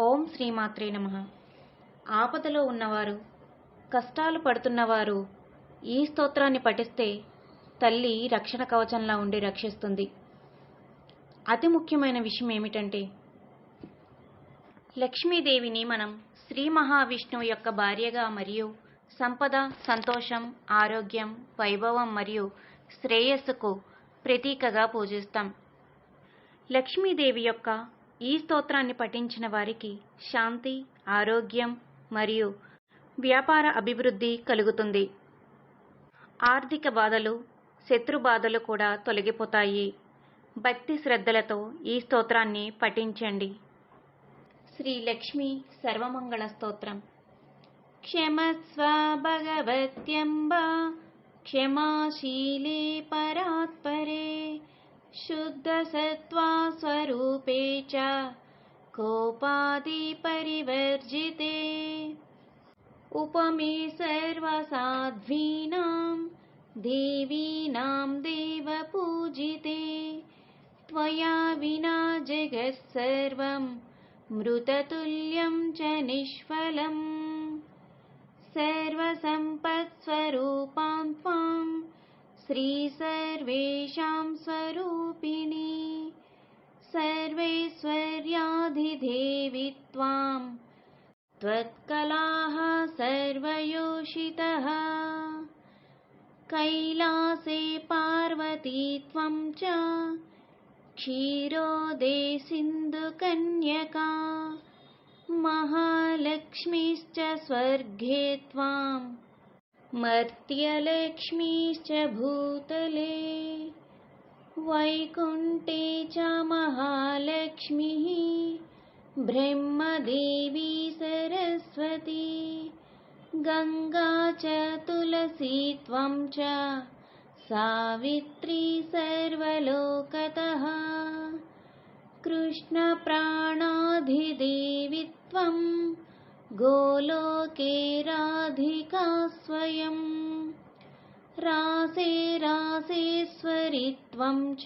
ఓం శ్రీమాత్రే నమ. ఆపదలో ఉన్నవారు కష్టాలు పడుతున్నవారు ఈ స్తోత్రాన్ని పఠిస్తే తల్లి రక్షణ కవచంలా ఉండి రక్షిస్తుంది. అతి ముఖ్యమైన విషయం ఏమిటంటే లక్ష్మీదేవిని మనం శ్రీ మహావిష్ణువు యొక్క భార్యగా మరియు సంపద సంతోషం ఆరోగ్యం వైభవం మరియు శ్రేయస్సుకు ప్రతీకగా పూజిస్తాం. లక్ష్మీదేవి యొక్క ఈ స్తోత్రాన్ని పఠించిన వారికి శాంతి ఆరోగ్యం మరియు వ్యాపార అభివృద్ధి కలుగుతుంది. ఆర్థిక బాధలు శత్రు బాధలు కూడా తొలగిపోతాయి. భక్తి శ్రద్ధలతో ఈ స్తోత్రాన్ని పఠించండి. శ్రీ లక్ష్మి సర్వమంగళ స్తోత్రం. క్షమస్వ భగవత్యంబ క్షమాశీలే పరాత్పరే शुद्धसत्त्वा स्वरूपे च कोपादिपरिवर्जिते। उपमे सर्वसाध्वीनां देवीनां देवपूजिते। त्वया विना जगत्सर्वं मृततुल्यं च निष्फलम्। सर्वसम्पत्स्वरूपां त्वाम् श्रीसर्वेषां स्वरूपिणी। सर्वैश्वर्याधिदेवि त्वां त्वत्कलाः सर्वयोषितः। कैलासे पार्वती त्वं च क्षीरोदे सिन्धुकन्यका। महालक्ष्मीश्च स्वर्गे त्वाम् मर्त्यलक्ष्मीश्च भूतले वैकुण्ठे च महालक्ष्मीः ब्रह्मदेवी सरस्वती गङ्गा च तुलसी त्वं च सावित्री सर्वलोकतः कृष्णप्राणाधिदेवि त्वं गोलोके राधिका स्वयं। रासे रासेश्वरि त्वं च।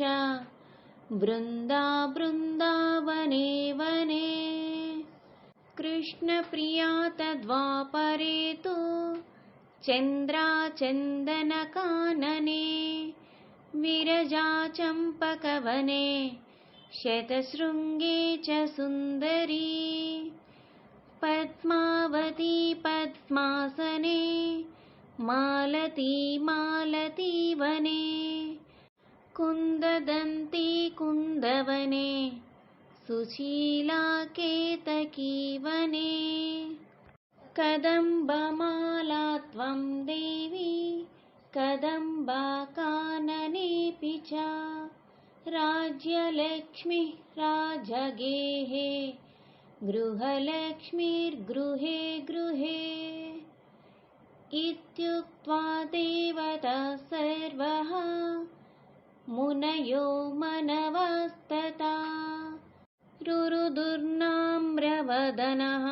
बृन्दा बृन्दावने वने। कृष्णप्रिया तद्वापरे तु। चन्द्राचन्दनकानने विरजा चम्पकवने। शतशृङ्गे च सुन्दरी पद्मावती पद्मासने मालती मालती वने कुन्ददन्ती कुन्दवने सुशीला केतकी वने। कदम्बमाला त्वं देवी कदम्बाकाननेऽपि च राज्यलक्ष्मीः राजगेः गृहलक्ष्मीर्गृहे गृहे इत्युक्त्वा देवता सर्वः मुनयो मनवस्तता रुरुदुर्नाम्रवदनः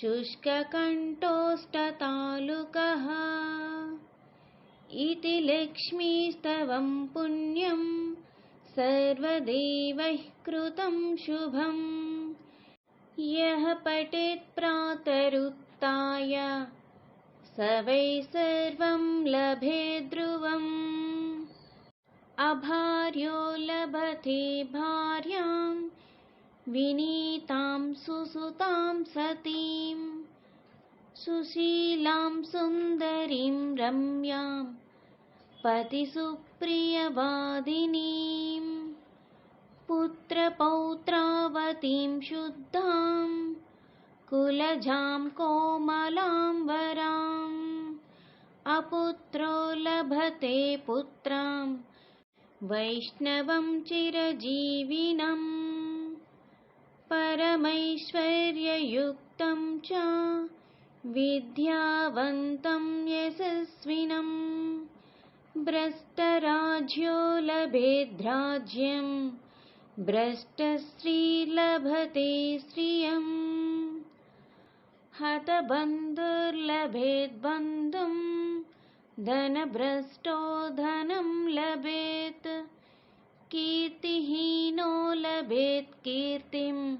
शुष्ककण्ठोष्टतालुकः इति लक्ष्मीस्तवं पुण्यं सर्वदेवैः कृतं शुभम् यः पठेत् प्रातरुत्थाय स वै सर्वं लभे ध्रुवम्। अभार्यो लभते भार्यां विनीतां सुसुतां सतीं सुशीलां सुन्दरीं रम्यां पतिसुप्रियवादिनीम् पुत्रपौत्रावतीं शुद्धां कुलजां कोमलां वराम् अपुत्रो लभते पुत्रां वैष्णवं चिरजीविनम् परमैश्वर्ययुक्तं च विद्यावन्तं यशस्विनम् भ्रष्टराज्यो लभेद्राज्यम् भ्रष्टश्रीलभते श्रियम्। हतबन्धुर्लभेद्बन्धुं धनभ्रष्टो धनं लभेत्। कीर्तिहीनो लभेत् कीर्तिं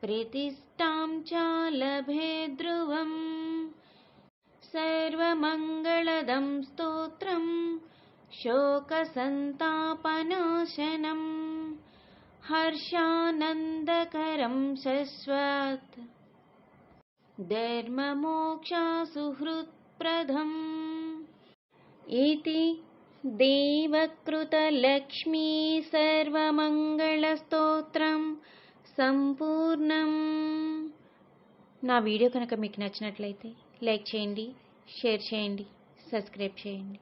प्रतिष्ठां च लभे ध्रुवम्। सर्वमङ्गलदं स्तोत्रं शोकसन्तापनाशनम् हर्षानन्दकरं शश्वत् धर्ममोक्षासुहृत्प्रदम् इति देवकृतलक्ष्मी సర్వమంగళస్తోత్రం సంపూర్ణం నా వీడియో కనుక మీకు నచ్చినట్లయితే లైక్ చేయండి షేర్ చేయండి సబ్స్క్రైబ్ చేయండి